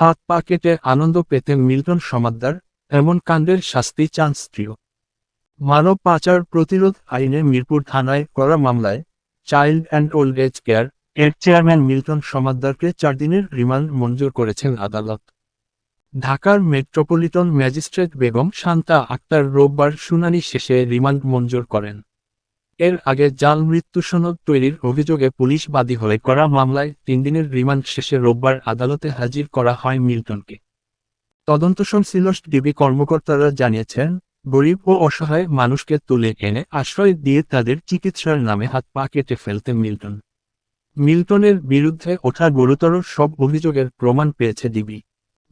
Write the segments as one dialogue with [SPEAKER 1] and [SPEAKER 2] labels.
[SPEAKER 1] হাত পা কেটে আনন্দ পেতেন মিল্টন সমাদ্দার, এমন কাণ্ডের শাস্তি চান স্ত্রীও। মানব পাচার প্রতিরোধ আইনে মিরপুর থানায় করা মামলায় child and old age care এর চেয়ারম্যান মিল্টন সমাদ্দারকে চার দিনের রিমান্ড মঞ্জুর করেছেন আদালত। ঢাকার মেট্রোপলিটন ম্যাজিস্ট্রেট বেগম শান্তা আক্তার রোববার শুনানি শেষে রিমান্ড মঞ্জুর করেন। এর আগে জাল মৃত্যু সনদ তৈরির অভিযোগে পুলিশ বাদী হয়ে করা মামলায় তিন দিনের রিমান্ড শেষে রোববার আদালতে হাজির করা হয় মিল্টনকে। তদন্ত সংশ্লিষ্ট ডিবি কর্মকর্তারা জানিয়েছেন, গরিব ও অসহায় মানুষকে তুলে এনে আশ্রয় দিয়ে তাদের চিকিৎসার নামে হাত পা কেটে ফেলতেন মিল্টন। মিল্টনের বিরুদ্ধে ওঠা গুরুতর সব অভিযোগের প্রমাণ পেয়েছে ডিবি।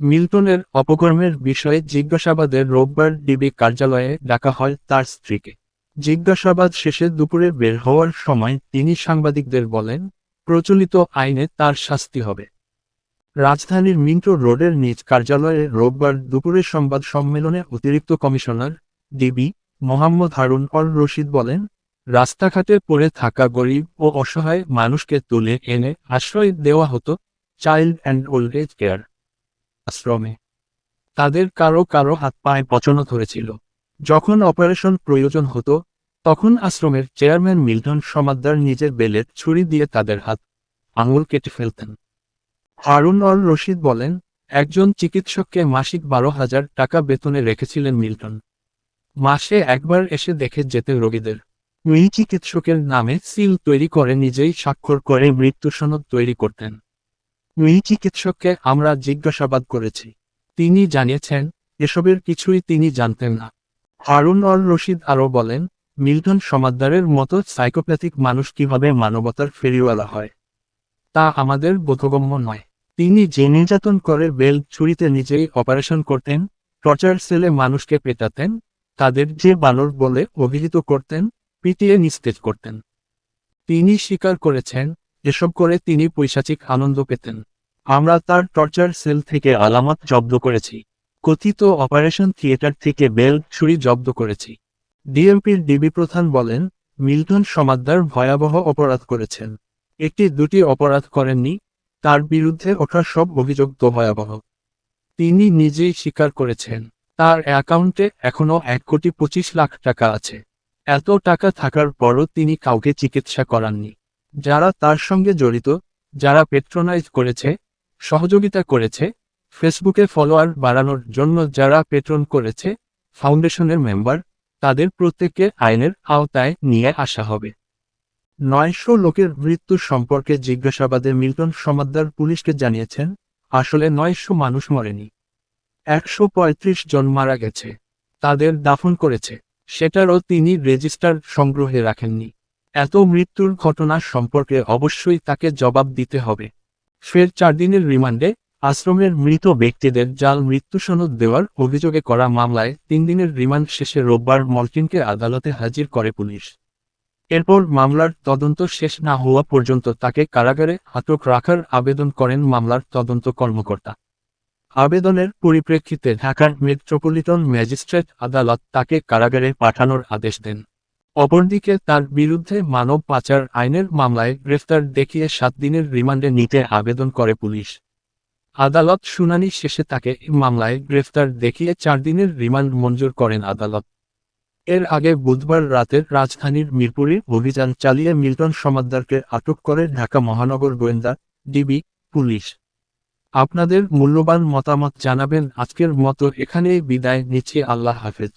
[SPEAKER 1] মিল্টনের অপকর্মের বিষয়ে জিজ্ঞাসাবাদের রোববার ডিবি কার্যালয়ে ডাকা হয় তার স্ত্রীকে। জিজ্ঞাসাবাদ শেষে দুপুরে বের হওয়ার সময় তিনি সাংবাদিকদের বলেন, প্রচলিত আইনে তার শাস্তি হবে। রাজধানীর মিন্টো রোডের নিজ কার্যালয়ে রোববার দুপুরে সংবাদ সম্মেলনে অতিরিক্ত কমিশনার ডিবি মোহাম্মদ হারুন অর রশিদ বলেন, রাস্তাঘাটে পড়ে থাকা গরিব ও অসহায় মানুষকে তুলে এনে আশ্রয় দেওয়া হতো child and old age care আশ্রমে। তাদের কারও কারও হাত পায়ে পচনো ধরেছিল। যখন অপারেশন প্রয়োজন হতো, তখন আশ্রমের চেয়ারম্যান মিল্টন সমাদ্দার নিজের বেলের ছুরি দিয়ে তাদের হাত আঙুল কেটে ফেলতেন। হারুন অর রশিদ বলেন, একজন চিকিৎসককে মাসিক বারো হাজার টাকা বেতনে রেখেছিলেন মিল্টন। মাসে একবার এসে দেখে যেতে রোগীদের। উনি চিকিৎসকের নামে সিল তৈরি করে নিজেই স্বাক্ষর করে মৃত্যু সনদ তৈরি করতেন। উনি চিকিৎসককে আমরা জিজ্ঞাসাবাদ করেছি। তিনি জানিয়েছেন, এসবের কিছুই তিনি জানতেন না। হারুন অর রশিদ আরও বলেন, মিল্টন সমাদ্দারের মতো সাইকোপ্যাথিক মানুষ কীভাবে মানবতার ফেরিওয়ালা হয়? তা আমাদের বোধগম্য নয়। তিনি যে নির্যাতন করে বেল ছুরিতে নিজেই অপারেশন করতেন, টর্চার সেলে মানুষকে পেটাতেন, তাদের যে বানর বলে অভিহিত করতেন, পিটিয়ে নিস্তেজ করতেন। তিনি স্বীকার করেছেন, এসব করে তিনি পৈশাচিক আনন্দ পেতেন। আমরা তার টর্চার সেল থেকে আলামত জব্দ করেছি। কথিত অপারেশন থিয়েটার থেকে বেল ছুরি জব্দ করেছি। ডিএমপির ডিবি প্রধান বলেন, মিল্টন সমাদ্দার ভয়াবহ অপরাধ করেছেন। একটি দুটি অপরাধ করেননি, তার বিরুদ্ধে ওঠা সব অভিযোগ তো ভয়াবহ। তিনি নিজেই স্বীকার করেছেন, তার অ্যাকাউন্টে এখনও এক কোটি পঁচিশ লাখ টাকা আছে। এত টাকা থাকার পরও তিনি কাউকে চিকিৎসা করাননি। যারা তার সঙ্গে জড়িত, যারা পেট্রোনাইজ করেছে, সহযোগিতা করেছে ফেসবুকে ফলোয়ার বাড়ানোর জন্য যারা পেট্রন করেছে, ফাউন্ডেশনের মেম্বার, তাদের প্রত্যেককে আইনের আওতায় নিয়ে আসা হবে। নয়শো লোকের মৃত্যু সম্পর্কে জিজ্ঞাসাবাদে মিল্টন সমাদ্দার পুলিশকে জানিয়েছেন, আসলে নয়শো মানুষ মরেনি। একশো পঁয়ত্রিশ জন মারা গেছে। তাদের দাফন করেছে। সেটারও তিনি রেজিস্টার সংগ্রহে রাখেননি। এত মৃত্যুর ঘটনা সম্পর্কে অবশ্যই তাকে জবাব দিতে হবে। ফের চার দিনের রিমান্ডে আশ্রমের মৃত ব্যক্তিদের জাল মৃত্যু সনদ দেওয়ার অভিযোগে করা মামলায় তিন দিনের রিমান্ড শেষে রোববার মলটিনকে আদালতে হাজির করে পুলিশ। এরপর মামলার তদন্ত শেষ না হওয়া পর্যন্ত তাকে কারাগারে আটক রাখার আবেদন করেন মামলার তদন্ত কর্মকর্তা। আবেদনের পরিপ্রেক্ষিতে ঢাকার মেট্রোপলিটন ম্যাজিস্ট্রেট আদালত তাকে কারাগারে পাঠানোর আদেশ দেন। অপরদিকে তার বিরুদ্ধে মানব পাচার আইনের মামলায় গ্রেফতার দেখিয়ে সাত দিনের রিমান্ডে নিতে আবেদন করে পুলিশ। আদালত শুনানি শেষে তাকে মামলায় গ্রেফতার দেখিয়ে চার দিনের রিমান্ড মঞ্জুর করেন আদালত। এর আগে বুধবার রাতের রাজধানীর মিরপুরে অভিযান চালিয়ে মিল্টন সমাদ্দারকে আটক করে ঢাকা মহানগর গোয়েন্দা, ডিবি, পুলিশ। আপনাদের মূল্যবান মতামত জানাবেন। আজকের মতো এখানেই বিদায় নিচ্ছি। আল্লাহ হাফেজ।